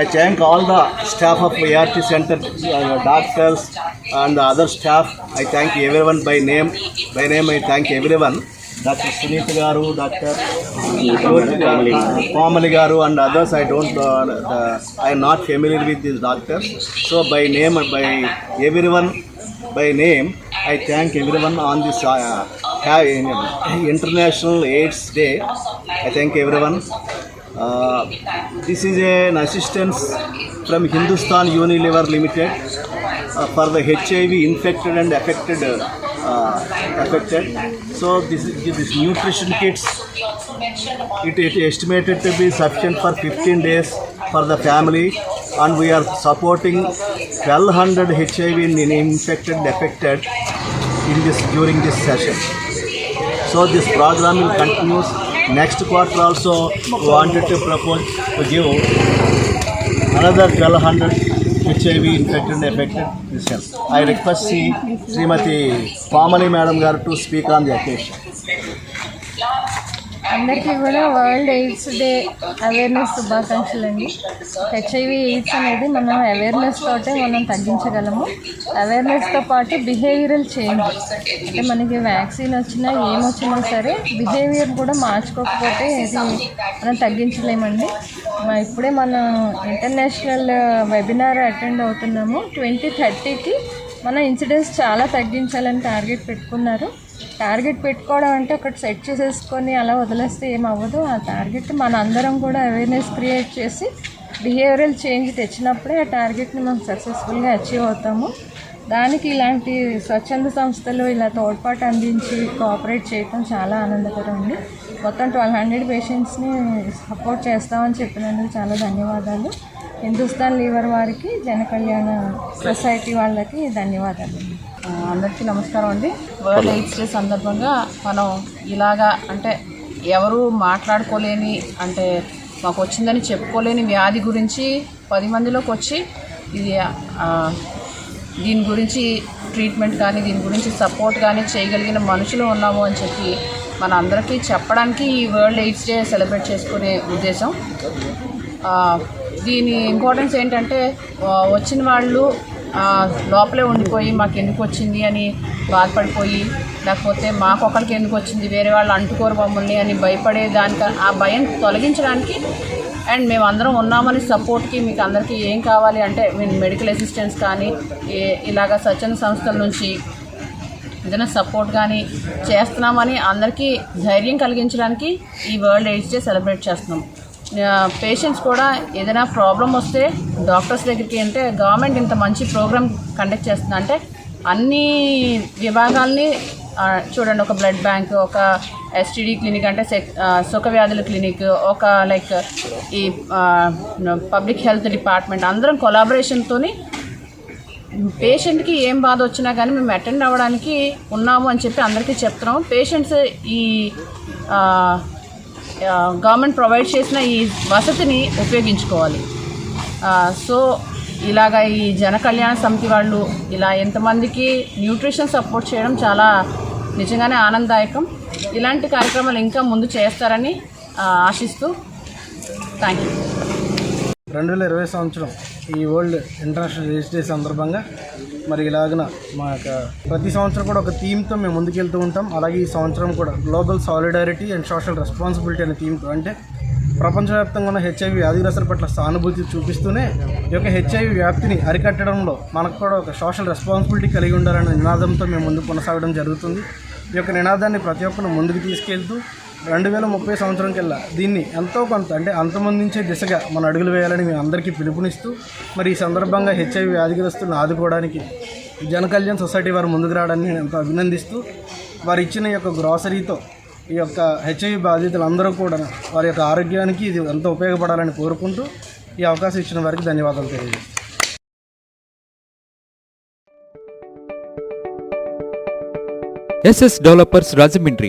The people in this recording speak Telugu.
I thank all the staff of ART Center, uh, doctors and the other staff. I thank everyone by name. By name, I thank everyone. Doctor Sunith గారు డాక్టర్ కోమలి గారు and others I don't I not familiar with this doctor so by name by everyone by name I thank everyone on this international AIDS day I thank everyone Uh, this is an assistance from Hindustan Unilever Limited uh, for the HIV infected and affected. Uh, uh, affected. So this is this nutrition kits. It is estimated to be sufficient for 15 days for the family, and we are supporting 1,200 HIV infected and affected in this during this session. So this program will continue Next quarter also wanted to propose to give another 1,200 HIV infected and affected this health. I request Srimati Famali Madam Garu to speak on the occasion. అందరికీ కూడా వరల్డ్ ఎయిడ్స్ డే అవేర్నెస్ శుభాకాంక్షలు అండి హెచ్ఐవి ఎయిడ్స్ అనేది మనం అవేర్నెస్ తోటే మనం తగ్గించగలము అవేర్నెస్తో పాటు బిహేవియరల్ చేంజ్ అంటే మనకి వ్యాక్సిన్ వచ్చినా ఏమొచ్చినా సరే బిహేవియర్ కూడా మార్చుకోకపోతే ఇది మనం తగ్గించలేమండి ఇప్పుడే మనం ఇంటర్నేషనల్ వెబినార్ అటెండ్ అవుతున్నాము ట్వంటీ థర్టీకి మన ఇన్సిడెంట్స్ చాలా తగ్గించాలని టార్గెట్ పెట్టుకున్నారు టార్గెట్ పెట్టుకోవడం అంటే ఒకటి సెట్ చేసేసుకొని అలా వదిలేస్తే ఏమవ్వదు ఆ టార్గెట్ మన అందరం కూడా అవేర్నెస్ క్రియేట్ చేసి బిహేవియరల్ చేంజ్ తెచ్చినప్పుడే ఆ టార్గెట్ని మనం సక్సెస్ఫుల్గా అచీవ్ అవుతాము దానికి ఇలాంటి స్వచ్ఛంద సంస్థలు ఇలా తోడ్పాటు అందించి కోఆపరేట్ చేయటం చాలా ఆనందకరం ఉంది మొత్తం ట్వెల్వ్ హండ్రెడ్ పేషెంట్స్ని సపోర్ట్ చేస్తామని చెప్పినందుకు చాలా ధన్యవాదాలు హిందుస్థాన్ లీవర్ వారికి జనకళ్యాణ సొసైటీ వాళ్ళకి ధన్యవాదాలు అందరికీ నమస్కారం అండి వరల్డ్ ఎయిడ్స్ డే సందర్భంగా మనం ఇలాగా అంటే ఎవరు మాట్లాడుకోలేని అంటే మాకు వచ్చిందని చెప్పుకోలేని వ్యాధి గురించి పది మందిలోకి వచ్చి ఇది దీని గురించి ట్రీట్మెంట్ కానీ దీని గురించి సపోర్ట్ కానీ చేయగలిగిన మనుషులు ఉన్నాము అని చెప్పి మన అందరికీ చెప్పడానికి ఈ వరల్డ్ ఎయిడ్స్ డే సెలబ్రేట్ చేసుకునే ఉద్దేశం దీని ఇంపార్టెన్స్ ఏంటంటే వచ్చిన వాళ్ళు లోపలే ఉండిపోయి మాకు ఎందుకు వచ్చింది అని బాధపడిపోయి లేకపోతే మాకొకరికి ఎందుకు వచ్చింది వేరే వాళ్ళు అంటుకోరు మమ్మల్ని అని భయపడే దానిక ఆ భయం తొలగించడానికి అండ్ మేము అందరం ఉన్నామని సపోర్ట్కి మీకు అందరికీ ఏం కావాలి అంటే మేము మెడికల్ అసిస్టెన్స్ కానీ ఇలాగ స్వచ్ఛంద సంస్థల నుంచి ఏదైనా సపోర్ట్ కానీ చేస్తున్నామని అందరికీ ధైర్యం కలిగించడానికి ఈ వరల్డ్ ఎయిడ్స్ డే సెలబ్రేట్ చేస్తున్నాం పేషెంట్స్ కూడా ఏదైనా ప్రాబ్లం వస్తే డాక్టర్స్ దగ్గరికి అంటే గవర్నమెంట్ ఇంత మంచి ప్రోగ్రామ్ కండక్ట్ చేస్తుంది అంటే అన్ని విభాగాల్ని చూడండి ఒక బ్లడ్ బ్యాంక్ ఒక ఎస్టీడీ క్లినిక్ అంటే సుఖ వ్యాధుల క్లినిక్ ఒక లైక్ ఈ పబ్లిక్ హెల్త్ డిపార్ట్మెంట్ అందరం కొలాబరేషన్తో పేషెంట్కి ఏం బాధ వచ్చినా కానీ మేము అటెండ్ అవ్వడానికి ఉన్నాము అని చెప్పి అందరికీ చెప్తున్నాము పేషెంట్స్ ఈ గవర్నమెంట్ ప్రొవైడ్ చేసిన ఈ వసతిని ఉపయోగించుకోవాలి సో ఇలాగ ఈ జన కళ్యాణ సమితి వాళ్ళు ఇలా ఎంతమందికి న్యూట్రిషన్ సపోర్ట్ చేయడం చాలా నిజంగానే ఆనందదాయకం ఇలాంటి కార్యక్రమాలు ఇంకా ముందు చేస్తారని ఆశిస్తూ థ్యాంక్ యూ రెండు వేల ఇరవై సంవత్సరం ఈ వరల్డ్ ఇంటర్నేషనల్ రిలీజ్ డే సందర్భంగా మరి ఇలాగిన మా యొక్క ప్రతి సంవత్సరం కూడా ఒక థీమ్తో మేము ముందుకెళ్తూ ఉంటాం అలాగే ఈ సంవత్సరం కూడా global solidarity and social responsibility అనే థీమ్తో అంటే ప్రపంచవ్యాప్తంగా ఉన్న హెచ్ఐవి వ్యాధిగ్రస్తుల పట్ల సానుభూతి చూపిస్తూనే ఈ యొక్క హెచ్ఐవి వ్యాప్తిని అరికట్టడంలో మనకు కూడా ఒక సోషల్ రెస్పాన్సిబిలిటీ కలిగి ఉండాలనే నినాదంతో మేము ముందు కొనసాగడం జరుగుతుంది ఈ యొక్క నినాదాన్ని ప్రతి ఒక్కరు ముందుకు తీసుకెళ్తూ రెండు వేల ముప్పై సంవత్సరం కల్లా దీన్ని ఎంతో కొంత అంటే అంతమందించే దిశగా మన అడుగులు వేయాలని మేము అందరికీ పిలుపునిస్తూ మరి ఈ సందర్భంగా హెచ్ఐవి వ్యాధిగ్రస్తులను ఆదుకోవడానికి జన కళ్యాణ్ సొసైటీ వారు ముందుకు రావడాన్ని నేను ఎంతో అభినందిస్తూ వారు ఇచ్చిన యొక్క గ్రాసరీతో ఈ యొక్క హెచ్ఐవి బాధితులందరూ కూడా వారి యొక్క ఆరోగ్యానికి ఇది ఎంతో ఉపయోగపడాలని కోరుకుంటూ ఈ అవకాశం ఇచ్చిన వారికి ధన్యవాదాలు తెలియజేస్తాను SS developers Rajahmundry